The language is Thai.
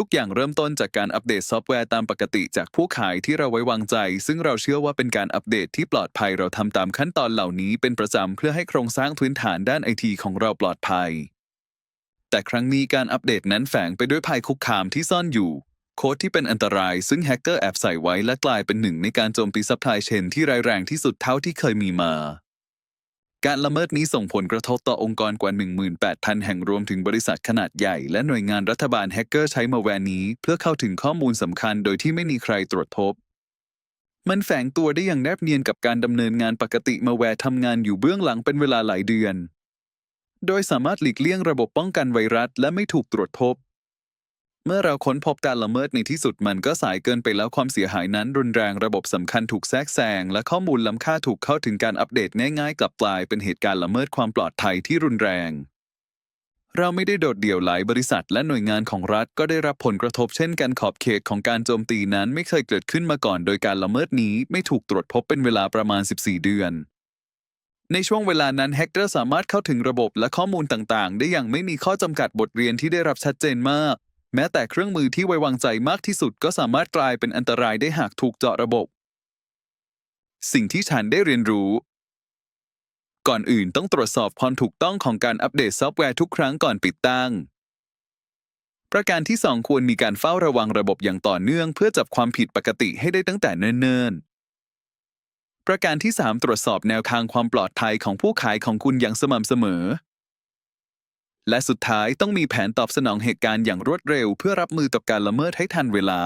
ทุกอย่างเริ่มต้นจากการอัปเดตซอฟต์แวร์ตามปกติจากผู้ขายที่เราไว้วางใจ ซึ่งเราเชื่อว่าเป็นการอัปเดตที่ปลอดภัยเราทำตามขั้นตอนเหล่านี้เป็นประจำเพื่อให้โครงสร้างพื้นฐานด้านไอทีของเราปลอดภัย แต่ครั้งนี้การอัปเดตนั้นแฝงไปด้วยภัยคุกคามที่ซ่อนอยู่ โค้ดที่เป็นอันตราย ซึ่งแฮกเกอร์แอบใส่ไว้และกลายเป็นหนึ่งในการโจมตีซัพพลายเชนที่ร้ายแรงที่สุดเท่าที่เคยมีมา การละเมิดนี้ส่งผลกระทบต่อองค์กรกว่า 18,000 แห่งรวมถึงบริษัทขนาดใหญ่ และหน่วยงานรัฐบาลแฮกเกอร์ใช้มาแวร์นี้ เพื่อเข้าถึงข้อมูลสำคัญโดยที่ไม่มีใครตรวจพบ มันแฝงตัวได้อย่างแนบเนียนกับการดำเนินงานปกติมาแวร์ทำงานอยู่เบื้องหลังเป็นเวลาหลายเดือน โดยสามารถหลีกเลี่ยงระบบป้องกันไวรัส และไม่ถูกตรวจพบ เมื่อเราค้นพบการละเมิดในที่สุดมันก็สายเกินไปแล้วความเสียหายนั้นรุนแรงระบบสำคัญถูกแทรกแซงและข้อมูลล้ำค่าถูกเข้าถึงการอัปเดตง่ายๆกลับกลายเป็นเหตุการณ์ละเมิดความปลอดภัยที่รุนแรง เราไม่ได้โดดเดี่ยวหลายบริษัทและหน่วยงานของรัฐก็ได้รับผลกระทบเช่นกันขอบเขตของการโจมตีนั้นไม่เคยเกิดขึ้นมาก่อนโดยการละเมิดนี้ไม่ถูกตรวจพบเป็นเวลาประมาณ 14 เดือนในช่วงเวลานั้นแฮกเกอร์สามารถเข้าถึงระบบและข้อมูลต่างๆ ได้อย่างไม่มีข้อจำกัดบทเรียนที่ได้รับชัดเจนมาก แม้แต่เครื่องมือที่ไว้วางใจมากที่สุดก็สามารถกลายเป็นอันตรายได้หากถูกเจาะระบบ สิ่งที่ฉันได้เรียนรู้ ก่อนอื่นต้องตรวจสอบความถูกต้องของการอัปเดตซอฟต์แวร์ทุกครั้งก่อนปิดตั้ง ประการที่ 2 ควรมีการเฝ้าระวังระบบอย่างต่อเนื่อง เพื่อจับความผิดปกติให้ได้ตั้งแต่เนิ่นๆ ประการที่ 3 ตรวจสอบแนวทางความปลอดภัยของผู้ขายของคุณอย่างสม่ำเสมอ และสุดท้ายต้องมีแผนตอบสนองเหตุการณ์อย่างรวดเร็ว เพื่อรับมือต่อการละเมิดให้ทันเวลา